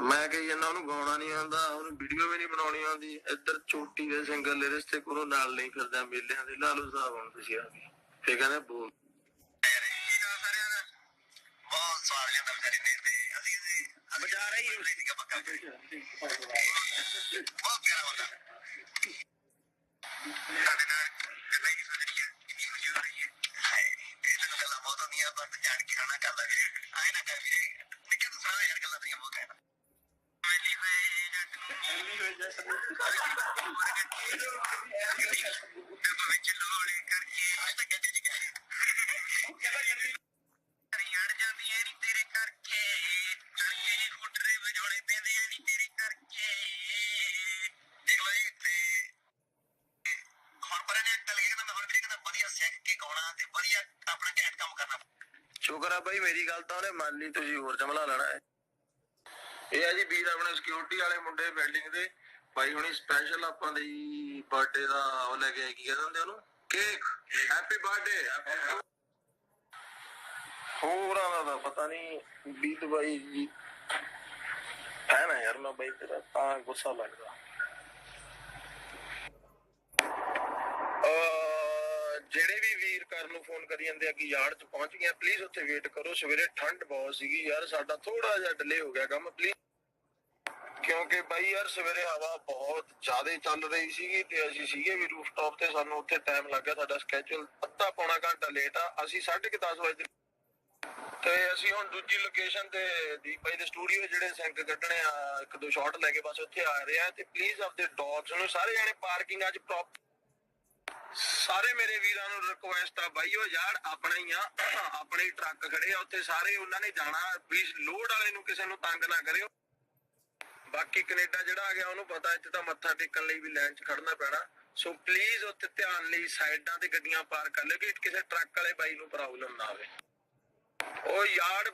ਮੈਂ ਕਹੀ ਜਾਂਦਾ ਉਹਨੂੰ ਗਾਉਣਾ ਨਹੀਂ ਆਉਂਦਾ, ਉਹਨੂੰ ਵੀਡੀਓ ਵੀ ਨਹੀਂ ਬਣਾਉਣੀ ਆਉਂਦੀ। ਇੱਧਰ ਚੋਟੀ ਦੇ ਸਿੰਗਲ ਲਿਰਿਕਸ ਤੇ ਕੋਲੋਂ ਨਾਲ ਨਹੀਂ ਫਿਰਦਾ, ਮੇਲਿਆਂ ਦੇ ਲਾ ਸਾਹਿਬ ਹੁਣ ਤੁਸੀਂ ਆ ਕੇ ਫੇਰ ਕਹਿੰਦੇ ਬੋਲ। ਬਹੁਤ ਸਵਾਲ ਜਾਂਦਾ ਵਿਚਾਰੀ ਨੇ ਤੇ ਅਸੀਂ ਅਸੀਂ ਰਹੀ ਹੈ। ਪੱਕਾ ਬਹੁਤ ਪਿਆਰਾ ਹੁੰਦਾ ਸਾਡੇ ਨਾਲ ਗੱਲਾਂ ਹੀ ਸੁਣ ਰਹੀ ਹੈ ਕਿੰਨੀ ਖੁਸ਼ੀ ਹੋ ਰਹੀ ਹੈ ਇਹ ਤਾਂ ਗੱਲਾਂ ਬਹੁਤ ਹੁੰਦੀਆਂ, ਪਰ ਜਾਣ ਕੇ ਖਾਣਾ ਕਰਦਾ ਆਏ ਨਾ ਕਰ ਵੀਰੇ। ਨਿੱਕੇ ਤੂੰ ਸਾਰਾ ਯਾਰ ਗੱਲਾਂ ਦੀਆਂ ਬਹੁਤ ਹੈ ਸ਼ੁਕਰ ਆ ਬਾਈ ਮੇਰੀ ਗੱਲ ਤਾਂ ਉਹਨੇ ਮੰਨ ਲਈ ਤੁਸੀਂ ਹੋਰ ਜਮਲਾ ਲੈਣਾ ਹੈ। ਇਹ ਆ ਜੀ ਵੀਰ ਆਪਣੇ ਸਿਕਿਉਰਿਟੀ ਵਾਲੇ ਮੁੰਡੇ ਬਿਲਡਿੰਗ ਦੇ। ਭਾਈ ਹੁਣੀ ਸਪੈਸ਼ਲ ਆਪਾਂ ਦੇ ਬਰਥਡੇ ਦਾ ਉਹ ਲੈ ਕੇ ਆਏ, ਕੀ ਕਹਿੰਦੇ ਹੁੰਦੇ ਉਹਨੂੰ? ਕੇਕ ਹੈਪੀ ਬਰਥਡੇ ਹੋਰਾਂ ਦਾ ਪਤਾ ਨਹੀਂ ਬੀਤ ਬਾਈ ਜੀ। ਹੈ ਨਾ ਯਾਰ ਮੈਂ ਬਾਈ ਤੇਰਾ ਤਾਂ ਗੁੱਸਾ ਲੱਗਦਾ। ਜਿਹੜੇ ਵੀ ਵੀਰ ਕਰਨ ਨੂੰ ਫੋਨ ਕਰੀ ਜਾਂਦੇ ਆ ਕਿ ਯਾਰਡ 'ਚ ਪਹੁੰਚ ਗਏ ਪਲੀਜ਼ ਉੱਥੇ ਵੇਟ ਕਰੋ। ਸਵੇਰੇ ਠੰਡ ਬਹੁਤ ਸੀਗੀ ਯਾਰ, ਸਾਡਾ ਥੋੜਾ ਜਿਹਾ ਡਿਲੇ ਹੋ ਗਿਆ ਕੰਮ ਪਲੀਜ਼ ਕਿਉਂਕਿ ਬਾਈ ਯਾਰ, ਸਵੇਰੇ ਹਵਾ ਬਹੁਤ ਜ਼ਿਆਦਾ ਚੱਲ ਰਹੀ ਸੀਗੀ ਤੇ ਅਸੀਂ ਸੀਗੇ ਵੀ ਰੂਫਟਾਪ ਤੇ, ਸਾਨੂੰ ਉੱਥੇ ਟਾਈਮ ਲੱਗ ਸਾਡਾ ਸਕੇਜੂਲ ਅੱਧਾ ਪੌਣਾ ਘੰਟਾ ਲੇਟ ਆ। ਅਸੀਂ 10:30 ਵਜੇ ਤੇ ਅਸੀਂ ਹੁਣ ਦੂਜੀ ਲੋਕੇਸ਼ਨ ਤੇ ਦੀਪ ਭਾਈ ਦੇ ਸਟੂਡੀਓ ਜਿਹੜੇ ਸਿੰਕ ਕੱਢਣੇ ਆ, ਇੱਕ ਦੋ ਸ਼ਾਟ ਲੈ ਕੇ ਬਸ ਉੱਥੇ ਆ ਰਹੇ ਆ। ਤੇ ਪਲੀਜ਼ ਆਪਦੇ ਡੌਗਸ ਨੂੰ, ਸਾਰੇ ਜਣੇ ਪਾਰਕਿੰਗ ਅੱਜ ਪ੍ਰੋਪ ਸਾਰੇ ਮੇਰੇ ਵੀਰਾਂ ਨੂੰ ਰਿਕੁਐਸਟ ਆ ਬਾਈ ਯਾਰ ਆਪਣਾ ਹੀ ਆ, ਆਪਣੇ ਹੀ ਟਰੱਕ ਖੜੇ ਆ, ਉੱਥੇ ਸਾਰੇ ਉਹਨਾਂ ਨੇ ਜਾਣਾ ਪਲੀਜ਼ ਲੋਡ ਵਾਲੇ ਨੂੰ ਕਿਸੇ ਨੂੰ ਤੰਗ ਨਾ ਕਰਿਓ। ਬਾਕੀ ਕੈਨੇਡਾ ਜਿਹੜਾ ਆ ਗਿਆ, ਉਹਨੂੰ ਪਤਾ, ਇੱਥੇ ਤਾਂ ਮੱਥਾ ਟੇਕਣ ਲਈ ਵੀ ਲਾਈਨ 'ਚ ਖੜਨਾ ਪੈਣਾ। ਸੋ ਪਲੀਜ਼ ਉੱਥੇ ਧਿਆਨ ਲਈ ਸਾਈਡਾਂ ਤੇ ਗੱਡੀਆਂ ਪਾਰ ਕਰ ਲਿਓ ਕਿ ਕਿਸੇ ਟਰੱਕ ਵਾਲੇ ਬਾਈ ਨੂੰ ਪ੍ਰੋਬਲਮ ਨਾ ਆਵੇ। ਉਹ ਯਾਰ